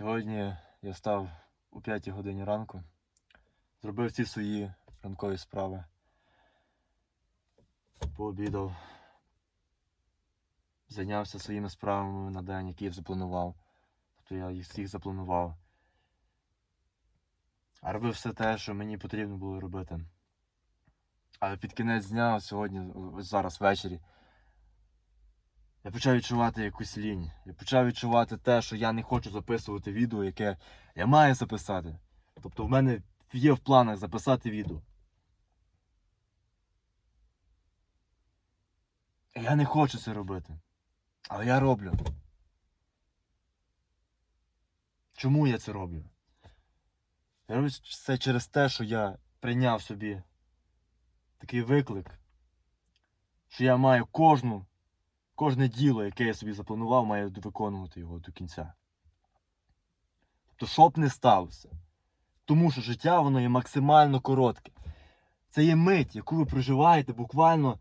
Сьогодні я став о 5 годині ранку, зробив всі свої ранкові справи. Пообідав, зайнявся своїми справами на день, які я запланував. Тобто я їх всіх запланував. А робив все те, що мені потрібно було робити. Але під кінець дня, сьогодні, зараз ввечері, я почав відчувати якусь лінь. Я почав відчувати те, що я не хочу записувати відео, яке я маю записати. Тобто в мене є в планах записати відео. Я не хочу це робити. Але я роблю. Чому я це роблю? Я роблю це через те, що я прийняв собі такий виклик, що я маю кожну, кожне діло, яке я собі запланував, маю виконувати його до кінця. Тобто, що б не сталося. Тому що життя воно є максимально коротке. Це є мить, яку ви проживаєте буквально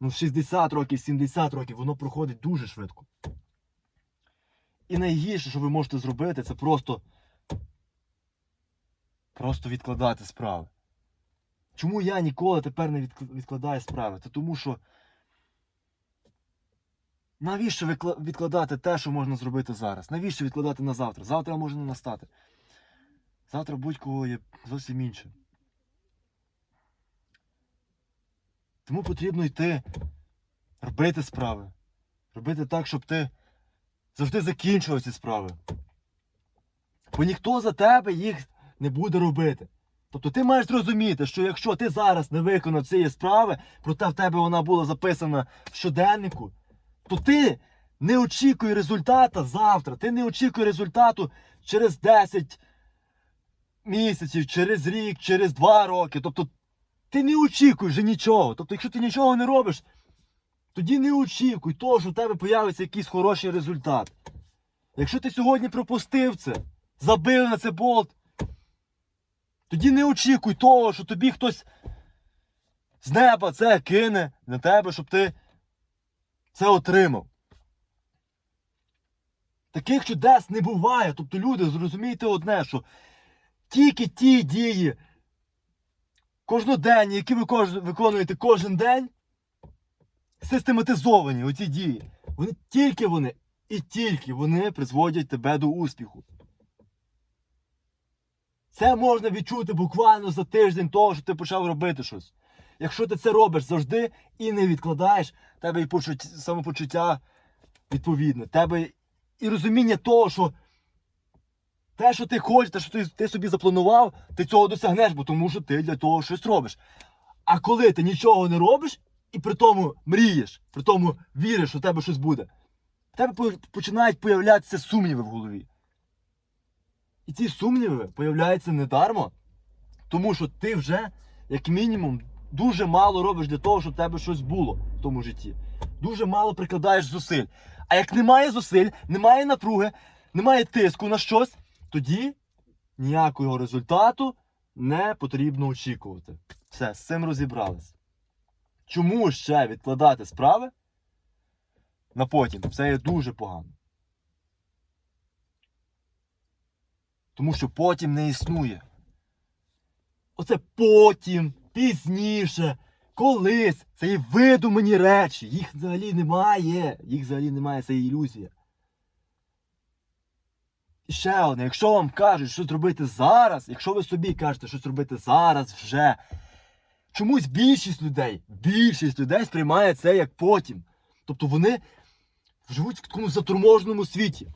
ну, 60 років, 70 років, воно проходить дуже швидко. І найгірше, що ви можете зробити, це просто, просто відкладати справи. Чому я ніколи тепер не відкладаю справи? Це тому що. Навіщо відкладати те, що можна зробити зараз? Навіщо відкладати на завтра? Завтра може не настати. Завтра будь-кого є зовсім інше. Тому потрібно йти, робити справи. Робити так, щоб ти завжди закінчував ці справи. Бо ніхто за тебе їх не буде робити. Тобто ти маєш зрозуміти, що якщо ти зараз не виконав цієї справи, проте в тебе вона була записана в щоденнику, то ти не очікуй результата завтра. Ти не очікуй результату через 10 місяців, через рік, через 2 роки. Тобто ти не очікуй вже нічого. Тобто, якщо ти нічого не робиш, тоді не очікуй того, що в тебе появиться якийсь хороший результат. Якщо ти сьогодні пропустив це, забив на це болт, тоді не очікуй того, що тобі хтось з неба це кине на тебе, щоб ти це отримав. Таких чудес не буває. Тобто, люди, зрозумійте одне, що тільки ті дії кожноденні, які ви виконуєте кожен день, систематизовані оці дії. Вони тільки вони і тільки вони призводять тебе до успіху. Це можна відчути буквально за тиждень того, що ти почав робити щось. Якщо ти це робиш завжди і не відкладаєш, тебе і почуття, самопочуття відповідне, тебе і розуміння того, що те, що ти хочеш, те, що ти, ти собі запланував, ти цього досягнеш, бо тому що ти для того щось робиш. А коли ти нічого не робиш і при тому мрієш, при тому віриш, що в тебе щось буде, в тебе починають появлятися сумніви в голові. І ці сумніви появляються недармо, тому що ти вже, як мінімум, дуже мало робиш для того, щоб в тебе щось було в тому житті. Дуже мало прикладаєш зусиль. А як немає зусиль, немає напруги, немає тиску на щось, тоді ніякого результату не потрібно очікувати. Все, з цим розібрались. Чому ще відкладати справи на потім? Це є дуже погано. Тому що потім не існує. Оце потім, пізніше, колись. Це є видумані речі. Їх взагалі немає. Їх взагалі немає, це ілюзія. І ще одне, якщо вам кажуть, що зробити зараз, якщо ви собі кажете, що зробити зараз вже, чомусь більшість людей, більшість людей сприймає це як потім. Тобто вони живуть в такому затурможеному світі.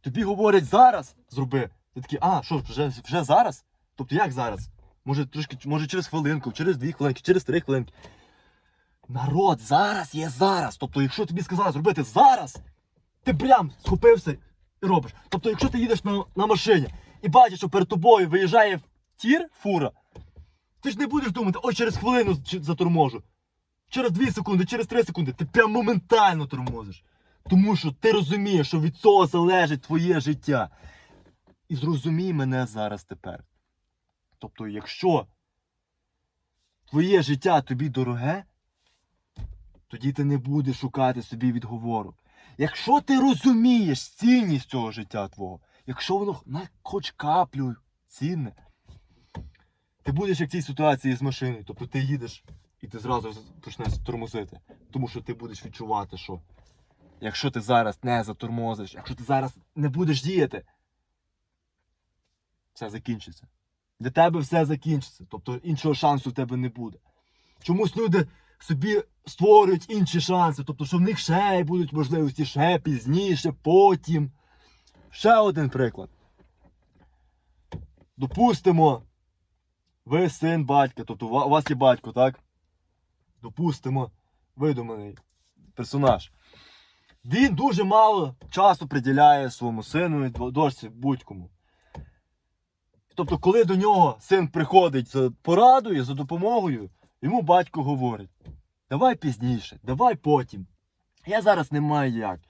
Тобі говорять зараз зроби. Ти такий, а, що, вже, вже зараз? Тобто як зараз? Може, трошки, може через хвилинку, через дві хвилинки, через три хвилинки. Народ, зараз є зараз. Тобто, якщо тобі сказали зробити зараз, ти прям схопився і робиш. Тобто, якщо ти їдеш на, на машині і бачиш, що перед тобою виїжджає тір, фура, ти ж не будеш думати, ой, через хвилину заторможу. Через 2 секунди, через 3 секунди, ти прям моментально тормозиш. Тому що ти розумієш, що від цього залежить твоє життя. І зрозумій мене зараз тепер. Тобто, якщо твоє життя тобі дороге, тоді ти не будеш шукати собі відговорок. Якщо ти розумієш цінність цього життя твого, якщо воно на хоч каплю цінне, ти будеш як в цій ситуації з машиною. Тобто ти їдеш і ти зразу почнеш тормозити. Тому що ти будеш відчувати, що якщо ти зараз не затормозиш, якщо ти зараз не будеш діяти, все закінчиться. Для тебе все закінчиться. Тобто іншого шансу в тебе не буде. Чомусь люди собі створюють інші шанси, тобто, що в них ще будуть можливості, ще пізніше, потім. Ще один приклад. Допустимо, ви син батька, тобто у вас є батько, так? Допустимо, видуманий персонаж. Він дуже мало часу приділяє своєму сину, дво- дочці, будь-кому. Тобто, коли до нього син приходить за порадою, за допомогою, йому батько говорить: давай пізніше, давай потім. Я зараз не маю як.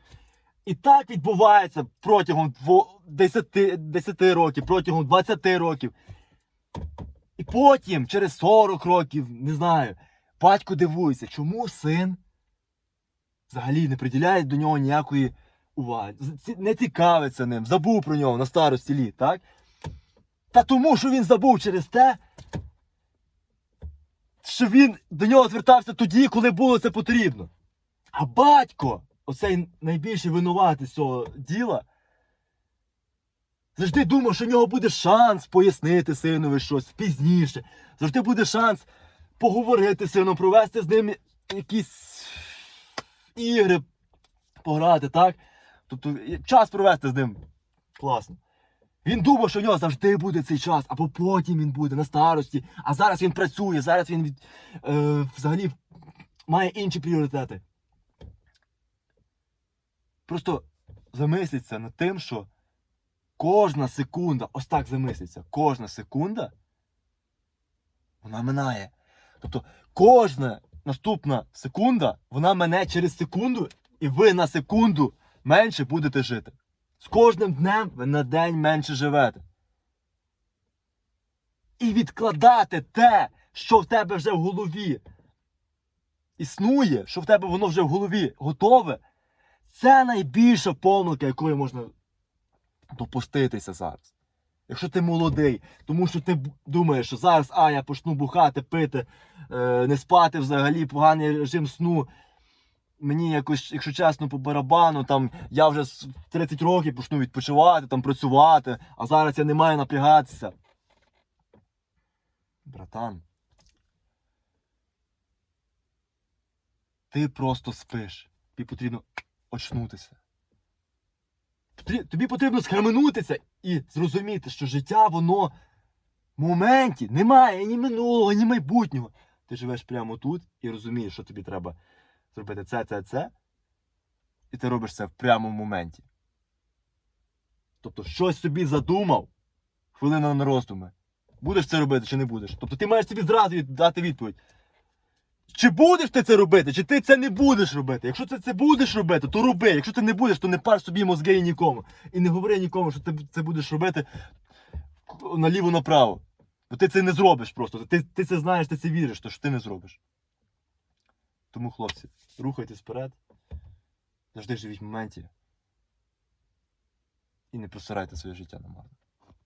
І так відбувається протягом дво- 10, 10 років, протягом 20 років. І потім, через 40 років, не знаю, батько дивується, чому син взагалі не приділяє до нього ніякої уваги, не цікавиться ним, забув про нього на старості літ, так? Та тому, що він забув через те, що він до нього звертався тоді, коли було це потрібно. А батько, оцей найбільший винуватий з цього діла, завжди думав, що в нього буде шанс пояснити синові щось пізніше. Завжди буде шанс поговорити з сином, провести з ним якісь ігри, пограти, так? Тобто час провести з ним. Класно. Він думав, що в нього завжди буде цей час, або потім він буде на старості. А зараз він працює, зараз він від, е, взагалі має інші пріоритети. Просто замисліться над тим, що кожна секунда, ось так замисліться, кожна секунда, вона минає. Тобто кожна наступна секунда, вона мене через секунду, і ви на секунду менше будете жити. З кожним днем ви на день менше живете. І відкладати те, що в тебе вже в голові існує, що в тебе воно вже в голові готове, це найбільша помилка, якої можна допуститися зараз. Якщо ти молодий, тому що ти думаєш, що зараз а, я почну бухати, пити, е, не спати взагалі, поганий режим сну. Мені якось, якщо чесно, по барабану, там я вже 30 років почну відпочивати, там працювати, а зараз я не маю напрягатися. Братан. Ти просто спиш. Тобі потрібно очнутися. Тобі потрібно схаменутися і зрозуміти, що життя, воно в моменті немає ні минулого, ні майбутнього. Ти живеш прямо тут і розумієш, що тобі треба зробити це, це, це. І ти робиш це в прямому моменті. Тобто, щось собі задумав, хвилина на роздуми. Будеш це робити чи не будеш? Тобто ти маєш собі зразу дати відповідь. Чи будеш ти це робити, чи ти це не будеш робити? Якщо ти це будеш робити, то роби. Якщо ти не будеш, то не пар собі мозги і нікому. І не говори нікому, що ти це будеш робити наліво-направо. Бо ти це не зробиш просто. Ти, ти це знаєш, ти це віриш, то що ти не зробиш. Тому, хлопці, рухайтесь вперед. Завжди живіть в моменті. І не просирайте своє життя на марно.